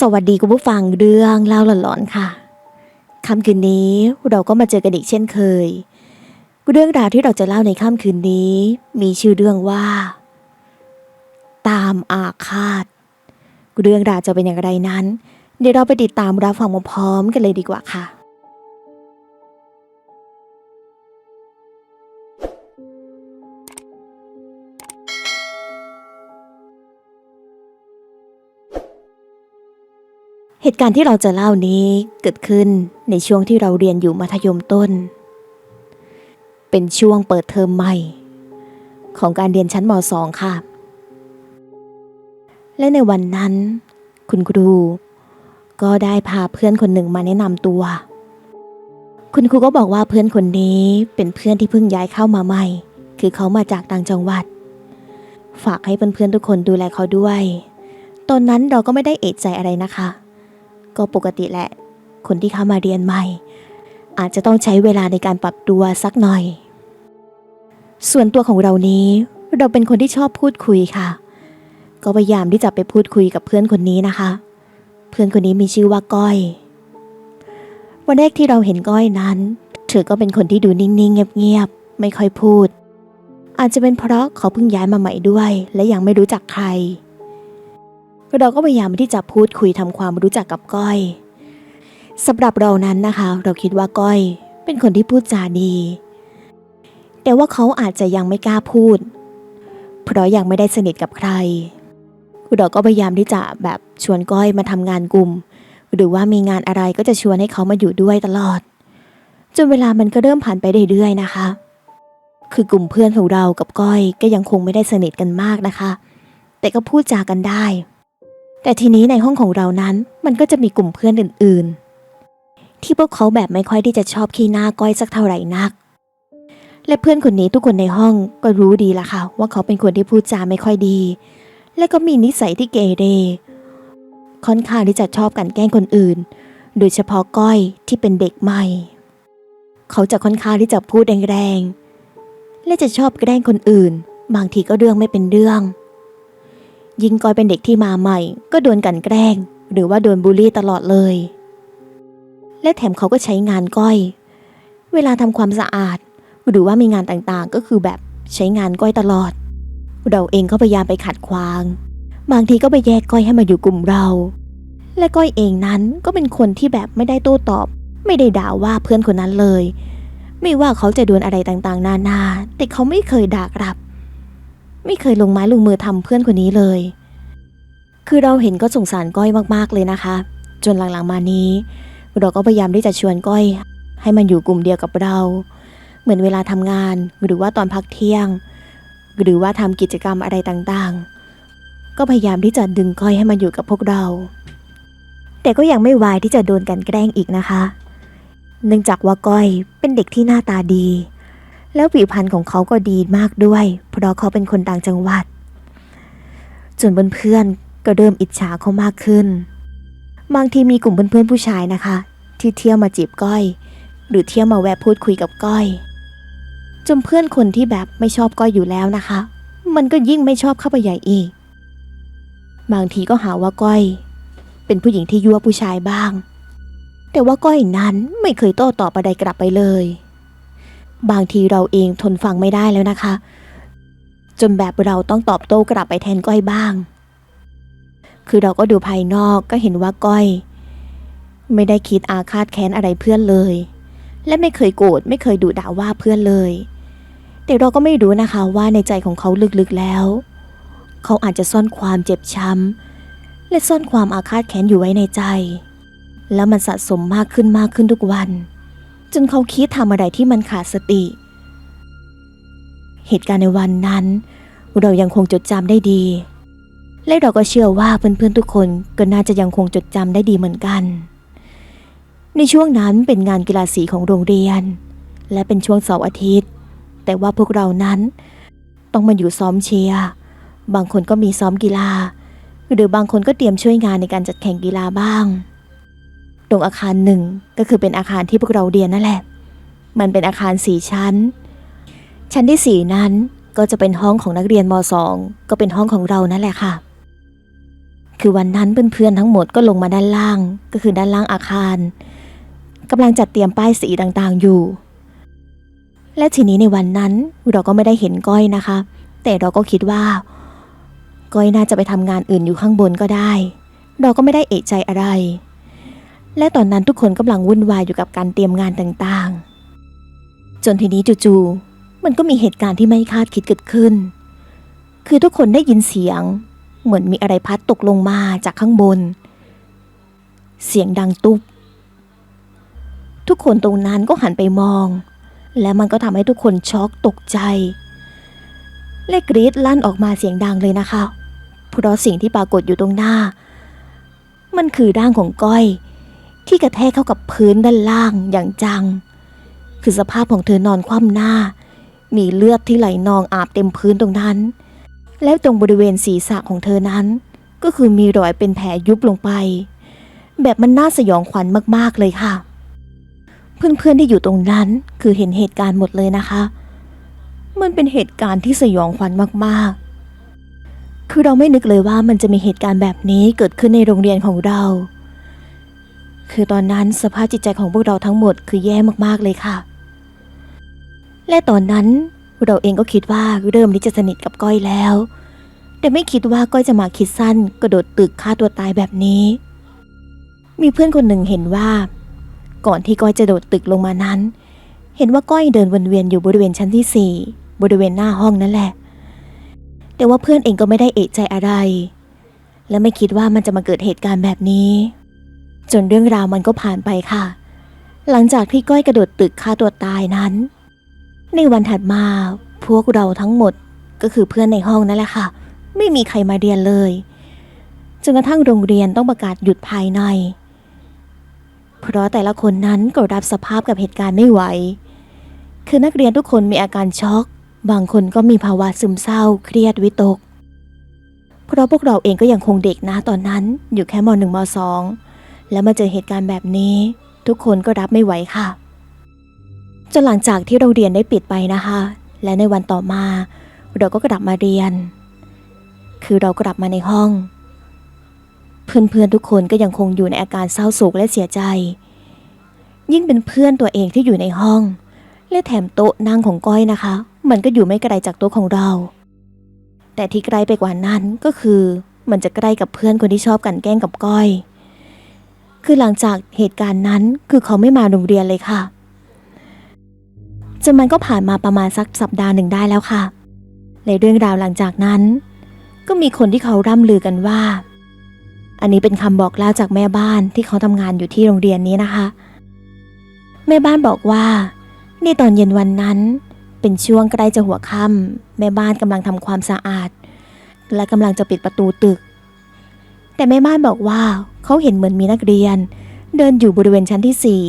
สวัสดีคุณผู้ฟังเรื่องเล่าหลอนๆค่ะค่ำคืนนี้เราก็มาเจอกันอีกเช่นเคย เรื่องราวที่เราจะเล่าในค่ำคืนนี้ มีชื่อเรื่องว่า ตามอาฆาต เรื่องราวจะเป็นอย่างไรนั้น เดี๋ยวเราไปติดตามรับฟังพร้อมๆกันเลยดีกว่าค่ะ เหตุการณ์ที่เราจะเล่านี้เกิดขึ้นในช่วงที่เราเรียนอยู่มัธยมต้น เป็นช่วงเปิดเทอมใหม่ ของการเรียนชั้นม .2 ค่ะ และในวันนั้น คุณครู ก็ได้พาเพื่อนคนหนึ่งมาแนะนำตัว คุณครูก็บอกว่าเพื่อนคนนี้เป็นเพื่อนที่เพิ่งย้ายเข้ามาใหม่ คือเขามาจากต่างจังหวัด ฝากให้เพื่อนๆทุกคนดูแลเขาด้วย ตอนนั้นเราก็ไม่ได้เอะใจอะไรนะคะ ก็ปกติแหละ คนที่เข้ามาเรียนใหม่ อาจจะต้องใช้เวลาในการปรับตัวสักหน่อย ส่วนตัวของเรานี้ เราเป็นคนที่ชอบพูดคุยค่ะ ก็พยายามที่จะไปพูดคุยกับเพื่อนคนนี้นะคะ เพื่อนคนนี้มีชื่อว่าก้อย วันแรกที่เราเห็นก้อยนั้น เธอก็เป็นคนที่ดูนิ่งๆเงียบๆไม่ค่อยพูด อาจจะเป็นเพราะเขาเพิ่งย้ายมาใหม่ด้วย และยังไม่รู้จักใคร เราก็พยายามที่จะพูดคุยทำความรู้จักกับก้อยสำหรับเรานั้นนะคะ เราคิดว่าก้อย เป็นคนที่พูดจาดี แต่ว่าเขาอาจจะยังไม่กล้าพูด เพราะยังไม่ได้สนิทกับใคร เราก็พยายามที่จะแบบชวนก้อยมาทำงานกลุ่ม หรือว่ามีงานอะไรก็จะชวนให้เขามาอยู่ด้วยตลอด จนเวลามันก็เริ่มผ่านไปเรื่อยๆนะคะคือกลุ่มเพื่อนของเรากับก้อยก็ยังคงไม่ได้สนิทกันมากนะคะ แต่ก็พูดจากันได้ แต่ทีนี้ในห้องของเรานั้นมันก็จะมีกลุ่มเพื่อนอื่น ๆ ที่พวกเขาแบบไม่ค่อยที่จะชอบขี้หน้าก้อยสักเท่าไหร่นัก และเพื่อนคนนี้ทุกคนในห้องก็รู้ดีละค่ะ ว่าเขาเป็นคนที่พูดจาไม่ค่อยดี และก็มีนิสัยที่เกเรค่อนข้างที่จะชอบกันแกล้งคนอื่น โดยเฉพาะก้อยที่เป็นเด็กใหม่ เขาจะค่อนข้างที่จะพูดแรงๆและจะชอบแกล้งคนอื่น บางทีก็เรื่องไม่เป็นเรื่อง ยิ่งก้อยเป็นเด็กที่มาใหม่ ก็โดนกันแกล้ง หรือว่าโดนบูลลี่ตลอดเลย และแถมเขาก็ใช้งานก้อย เวลาทำความสะอาด หรือว่ามีงานต่างๆก็คือแบบใช้งานก้อยตลอด เราเองก็พยายามไปขัดขวาง บางทีก็ไปแยกก้อยให้มาอยู่กลุ่มเรา และก้อยเองนั้นก็เป็นคนที่แบบไม่ได้โต้ตอบ ไม่ได้ด่าว่าเพื่อนคนนั้นเลย ไม่ว่าเขาจะโดนอะไรต่างๆ นานาแต่เขาไม่เคยด่ากลับ ไม่เคยลงไม้ลงมือทำเพื่อนคนนี้เลย คือเราเห็นก็สงสารก้อยมากๆเลยนะคะ จนหลังๆมานี้ เราก็พยายามที่จะชวนก้อย ให้มันอยู่กลุ่มเดียวกับเรา เหมือนเวลาทำงานหรือว่าตอนพักเที่ยง หรือว่าทำกิจกรรมอะไรต่างๆ ก็พยายามที่จะดึงก้อยให้มันอยู่กับพวกเรา แต่ก็ยังไม่วายที่จะโดนกันแกล้งอีกนะคะ เนื่องจากว่าก้อยเป็นเด็กที่หน้าตาดี แล้วผิวพรรณของเขาก็ดีมากด้วย เพราะเขาเป็นคนต่างจังหวัด จนเพื่อนๆก็เริ่มอิจฉาเขามากขึ้น บางทีมีกลุ่มเพื่อนๆผู้ชายนะคะ ที่เที่ยวมาจีบก้อย หรือเที่ยวมาแวะพูดคุยกับก้อยจนเพื่อนคนที่แบบไม่ชอบก้อยอยู่แล้วนะคะ มันก็ยิ่งไม่ชอบเข้าไปใหญ่อีก บางทีก็หาว่าก้อย เป็นผู้หญิงที่ยั่วผู้ชายบ้าง แต่ว่าก้อยนั้นไม่เคยโต้ตอบอะไรกลับไปเลย บางทีเราเองทนฟังไม่ได้แล้วนะคะ จนแบบเราต้องตอบโต้กลับไปแทนก้อยบ้าง คือเราก็ดูภายนอกก็เห็นว่าก้อย ไม่ได้คิดอาฆาตแค้นอะไรเพื่อนเลย และไม่เคยโกรธไม่เคยดุด่าว่าเพื่อนเลยแต่เราก็ไม่รู้นะคะว่าในใจของเขาลึกๆแล้ว เขาอาจจะซ่อนความเจ็บช้ำและซ่อนความอาฆาตแค้นอยู่ไว้ในใจ แล้วมันสะสมมากขึ้นมากขึ้นทุกวัน จนเขาคิดทำอะไรที่มันขาดสติ เหตุการณ์ในวันนั้น เรายังคงจดจำได้ดี และเราก็เชื่อว่าเพื่อนๆทุกคนก็น่าจะยังคงจดจำได้ดีเหมือนกัน ในช่วงนั้นเป็นงานกีฬาสีของโรงเรียน และเป็นช่วงเสาร์อาทิตย์ แต่ว่าพวกเรานั้น ต้องมาอยู่ซ้อมเชียร์บางคนก็มีซ้อมกีฬา หรือบางคนก็เตรียมช่วยงานในการจัดแข่งกีฬาบ้าง ตรงอาคารหนึ่งก็คือเป็นอาคารที่พวกเราเรียนนั่นแหละ มันเป็นอาคารสี่ชั้น ชั้นที่สี่นั้นก็จะเป็นห้องของนักเรียนมสองก็เป็นห้องของเรานั่นแหละค่ะ คือวันนั้นเพื่อนๆทั้งหมดก็ลงมาด้านล่าง ก็คือด้านล่างอาคารกำลังจัดเตรียมป้ายสีต่างๆอยู่ และทีนี้ในวันนั้นเราก็ไม่ได้เห็นก้อยนะคะ แต่เราก็คิดว่า ก้อยน่าจะไปทำงานอื่นอยู่ข้างบนก็ได้ เราก็ไม่ได้เอะใจอะไร และตอนนั้นทุกคนกำลังวุ่นวายอยู่กับการเตรียมงานต่างๆ จนทีนี้จู่ๆมันก็มีเหตุการณ์ที่ไม่คาดคิดเกิดขึ้น คือทุกคนได้ยินเสียง เหมือนมีอะไรพัดตกลงมาจากข้างบน เสียงดังตุ๊บทุกคนตรงนั้นก็หันไปมอง และมันก็ทำให้ทุกคนช็อกตกใจ และกรีดลั่นออกมาเสียงดังเลยนะคะ เพราะสิ่งที่ปรากฏอยู่ตรงหน้า มันคือร่างของก้อย ที่กระแทกเข้ากับพื้นด้านล่างอย่างจัง คือสภาพของเธอนอนคว่ำหน้า มีเลือดที่ไหลนองอาบเต็มพื้นตรงนั้น แล้วตรงบริเวณศีรษะของเธอนั้น ก็คือมีรอยเป็นแผลยุบลงไป แบบมันน่าสยองขวัญมากๆเลยค่ะ เพื่อนๆที่อยู่ตรงนั้นคือเห็นเหตุการณ์หมดเลยนะคะ มันเป็นเหตุการณ์ที่สยองขวัญมากๆ คือเราไม่นึกเลยว่ามันจะมีเหตุการณ์แบบนี้เกิดขึ้นในโรงเรียนของเรา คือตอนนั้นสภาพจิตใจของพวกเราทั้งหมดคือแย่มากๆเลยค่ะ และตอนนั้นเราเองก็คิดว่าเริ่มที่จะสนิทกับก้อยแล้ว แต่ไม่คิดว่าก้อยจะมาคิดสั้นกระโดดตึกฆ่าตัวตายแบบนี้ มีเพื่อนคนหนึ่งเห็นว่า ก่อนที่ก้อยจะโดดตึกลงมานั้น เห็นว่าก้อยเดินวนเวียนอยู่บริเวณชั้นที่สี่บริเวณหน้าห้องนั่นแหละ แต่ว่าเพื่อนเองก็ไม่ได้เอะใจอะไร และไม่คิดว่ามันจะมาเกิดเหตุการณ์แบบนี้ จนเรื่องราวมันก็ผ่านไปค่ะ หลังจากที่ก้อยกระโดดตึกฆ่าตัวตายนั้น ในวันถัดมาพวกเราทั้งหมดก็คือเพื่อนในห้องนั่นแหละค่ะ ไม่มีใครมาเรียนเลยจนกระทั่งโรงเรียนต้องประกาศหยุดภายใน เพราะแต่ละคนนั้นก็รับสภาพกับเหตุการณ์ไม่ไหว คือนักเรียนทุกคนมีอาการช็อก บางคนก็มีภาวะซึมเศร้า เครียดวิตก เพราะพวกเราเองก็ยังคงเด็กนะตอนนั้นอยู่แค่มหนึ่งมสอง แล้วมาเจอเหตุการณ์แบบนี้ ทุกคนก็รับไม่ไหวค่ะจนหลังจากที่โรงเรียนได้ปิดไปนะคะ และในวันต่อมา เราก็กลับมาเรียน คือเรากลับมาในห้อง เพื่อนๆทุกคนก็ยังคงอยู่ในอาการเศร้าโศกและเสียใจ ยิ่งเป็นเพื่อนตัวเองที่อยู่ในห้อง และแถมโต๊ะนั่งของก้อยนะคะ มันก็อยู่ไม่ไกลจากโต๊ะของเรา แต่ที่ใกล้ไปกว่านั้นก็คือ มันจะใกล้กับเพื่อนคนที่ชอบกันแกล้งกับก้อย คือหลังจากเหตุการณ์นั้นคือเขาไม่มาโรงเรียนเลยค่ะจนมันก็ผ่านมาประมาณสักสัปดาห์หนึ่งได้แล้วค่ะ ในเรื่องราวหลังจากนั้น ก็มีคนที่เขาร่ำลือกันว่า อันนี้เป็นคำบอกเล่าจากแม่บ้านที่เขาทำงานอยู่ที่โรงเรียนนี้นะคะ แม่บ้านบอกว่า ในตอนเย็นวันนั้น เป็นช่วงใกล้จะหัวค่ำแม่บ้านกำลังทำความสะอาด และกำลังจะปิดประตูตึก แต่แม่บ้านบอกว่าเขาเห็นเหมือนมีนักเรียน เดินอยู่บริเวณชั้นที่สี่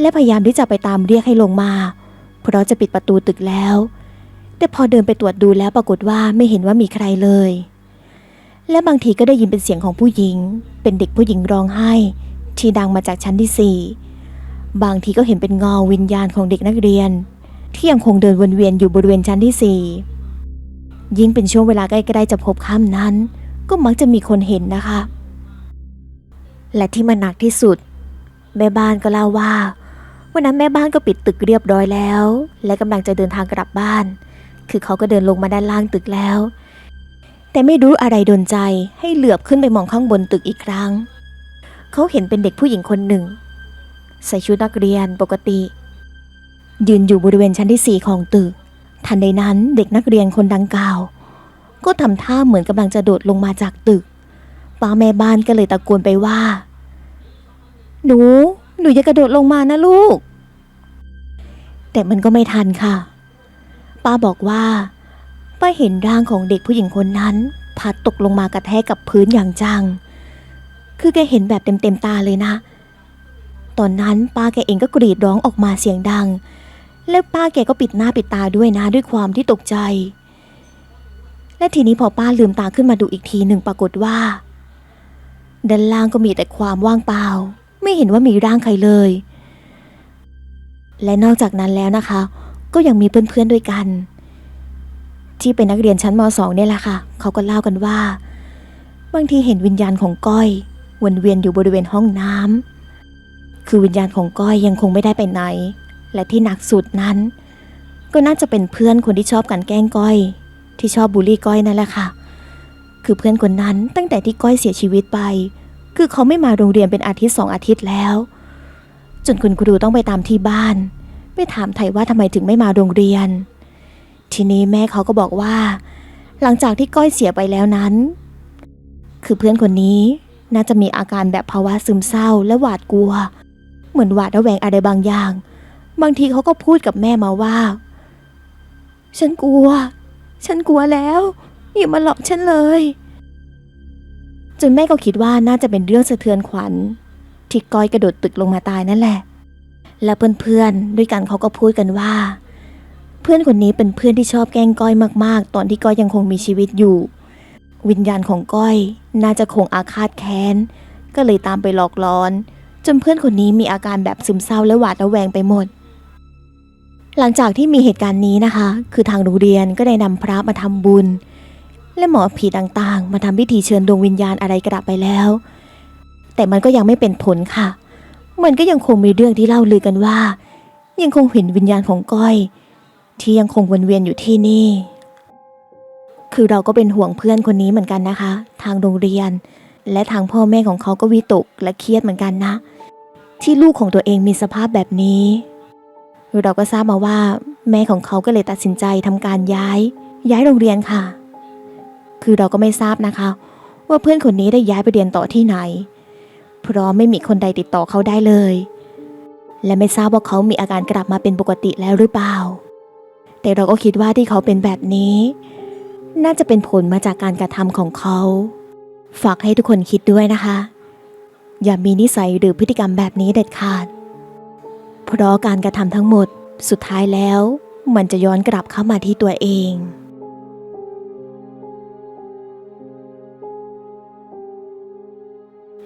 และพยายามที่จะไปตามเรียกให้ลงมา เพราะจะปิดประตูตึกแล้ว แต่พอเดินไปตรวจดูแล้วปรากฏว่าไม่เห็นว่ามีใครเลย และบางทีก็ได้ยินเป็นเสียงของผู้หญิง เป็นเด็กผู้หญิงร้องไห้ ที่ดังมาจากชั้นที่สี่บางทีก็เห็นเป็นเงาวิญญาณของเด็กนักเรียน ที่ยังคงเดินวนเวียนอยู่บริเวณชั้นที่สี่ยิ่งเป็นช่วงเวลาใกล้ๆจะพบค่ำนั้น ก็มักจะมีคนเห็นนะคะ และที่มันหนักที่สุด แม่บ้านก็เล่าว่า วันนั้นแม่บ้านก็ปิดตึกเรียบร้อยแล้ว และกำลังจะเดินทางกลับบ้าน คือเขาก็เดินลงมาด้านล่างตึกแล้ว แต่ไม่รู้อะไรดนใจให้เหลือบขึ้นไปมองข้างบนตึกอีกครั้ง เขาเห็นเป็นเด็กผู้หญิงคนหนึ่ง ใส่ชุดนักเรียนปกติ ยืนอยู่บริเวณชั้นที่สี่ของตึก ทันใดนั้นเด็กนักเรียนคนดังกล่าว ก็ทำท่าเหมือนกำลังจะโดดลงมาจากตึก ป้าแม่บ้านก็เลยตะโกนไปว่า หนู หนูอย่ากระโดดลงมานะลูก แต่มันก็ไม่ทันค่ะ ป้าบอกว่า ป้าเห็นร่างของเด็กผู้หญิงคนนั้นพัดตกลงมากระแทกกับพื้นอย่างจัง คือแกเห็นแบบเต็มๆตาเลยนะ ตอนนั้นป้าแกเองก็กรีดร้องออกมาเสียงดัง แล้วป้าแกก็ปิดหน้าปิดตาด้วยนะด้วยความที่ตกใจ และทีนี้พอป้าลืมตาขึ้นมาดูอีกทีหนึ่งปรากฏว่า ด้านล่างก็มีแต่ความว่างเปล่า ไม่เห็นว่ามีร่างใครเลย และนอกจากนั้นแล้วนะคะ ก็ยังมีเพื่อนๆด้วยกัน ที่เป็นนักเรียนชั้นม .2 เนี่ยแหละค่ะ เขาก็เล่ากันว่า บางทีเห็นวิญญาณของก้อยวนเวียนอยู่บริเวณห้องน้ำคือวิญญาณของก้อยยังคงไม่ได้ไปไหน และที่หนักสุดนั้น ก็น่าจะเป็นเพื่อนคนที่ชอบกันแกล้งก้อย ที่ชอบบูลลี่ก้อยนั่นแหละค่ะ คือเพื่อนคนนั้นตั้งแต่ที่ก้อยเสียชีวิตไป คือเขาไม่มาโรงเรียนเป็นอาทิตย์สองอาทิตย์แล้ว จนคุณครูต้องไปตามที่บ้าน ไปถามไถ่ว่าทำไมถึงไม่มาโรงเรียน ทีนี้แม่เขาก็บอกว่า หลังจากที่ก้อยเสียไปแล้วนั้น คือเพื่อนคนนี้น่าจะมีอาการแบบภาวะซึมเศร้าและหวาดกลัว เหมือนหวาดระแวงอะไรบางอย่าง บางทีเขาก็พูดกับแม่มาว่า ฉันกลัว ฉันกลัวแล้ว อย่ามาหลอกฉันเลย จนแม่ก็คิดว่าน่าจะเป็นเรื่องสะเทือนขวัญ ที่ก้อยกระโดดตึกลงมาตายนั่นแหละ และเพื่อนๆด้วยกันเขาก็พูดกันว่า เพื่อนคนนี้เป็นเพื่อนที่ชอบแกล้งก้อยมากๆ ตอนที่ก้อยยังคงมีชีวิตอยู่ วิญญาณของก้อยน่าจะคงอาฆาตแค้น ก็เลยตามไปหลอกล้อน จนเพื่อนคนนี้มีอาการแบบซึมเศร้าและหวาดระแวงไปหมด หลังจากที่มีเหตุการณ์นี้นะคะ คือทางโรงเรียนก็ได้นำพระมาทำบุญ และหมอผีต่างๆ มาทำพิธีเชิญดวงวิญญาณอะไรกระไปแล้ว แต่มันก็ยังไม่เป็นผลค่ะ มันก็ยังคงมีเรื่องที่เล่าลือกันว่า ยังคงเห็นวิญญาณของก้อย ที่ยังคงวนเวียนอยู่ที่นี่ คือเราก็เป็นห่วงเพื่อนคนนี้เหมือนกันนะคะ ทางโรงเรียน และทางพ่อแม่ของเขาก็วิตกและเครียดเหมือนกันนะ ที่ลูกของตัวเองมีสภาพแบบนี้ เราก็ทราบมาว่า แม่ของเขาก็เลยตัดสินใจทำการย้าย ย้ายโรงเรียนค่ะ คือเราก็ไม่ทราบนะคะ ว่าเพื่อนคนนี้ได้ย้ายไปเรียนต่อที่ไหน เพราะไม่มีคนใดติดต่อเขาได้เลย และไม่ทราบว่าเขามีอาการกลับมาเป็นปกติแล้วหรือเปล่า แต่เราก็คิดว่าที่เขาเป็นแบบนี้ น่าจะเป็นผลมาจากการกระทำของเขา ฝากให้ทุกคนคิดด้วยนะคะ อย่ามีนิสัยหรือพฤติกรรมแบบนี้เด็ดขาด เพราะการกระทำทั้งหมดสุดท้ายแล้ว มันจะย้อนกลับเข้ามาที่ตัวเอง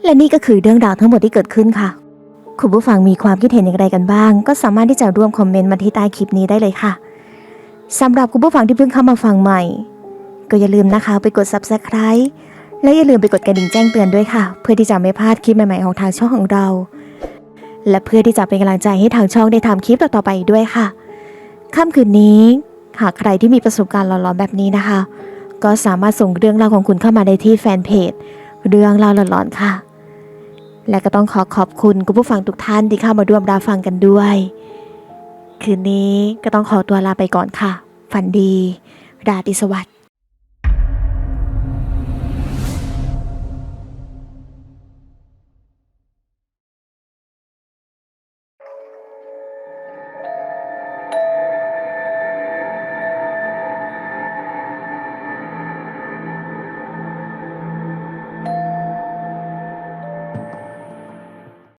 และนี่ก็คือเรื่องราวทั้งหมดที่เกิดขึ้นค่ะ คุณผู้ฟังมีความคิดเห็นอย่างไรกันบ้าง ก็สามารถที่จะร่วมคอมเมนต์มาที่ใต้คลิปนี้ได้เลยค่ะสำหรับคุณผู้ฟังที่เพิ่งเข้ามาฟังใหม่ ก็อย่าลืมนะคะไปกด subscribe และอย่าลืมไปกดกระดิ่งแจ้งเตือนด้วยค่ะ เพื่อที่จะไม่พลาดคลิปใหม่ๆของทางช่องของเรา และเพื่อที่จะเป็นกำลังใจให้ทางช่องได้ทำคลิปต่อๆไปด้วยค่ะค่ำคืนนี้หากใครที่มีประสบการณ์หลอนๆแบบนี้นะคะ ก็สามารถส่งเรื่องราวของคุณเข้ามาได้ที่แฟนเพจ เรื่องราวหลอนๆค่ะ และก็ต้องขอขอบคุณคุณผู้ฟังทุกท่านที่เข้ามาร่วมรับฟังกันด้วย คืนนี้ก็ต้องขอตัวลาไปก่อนค่ะ ฝันดี ราตรีสวัสดิ์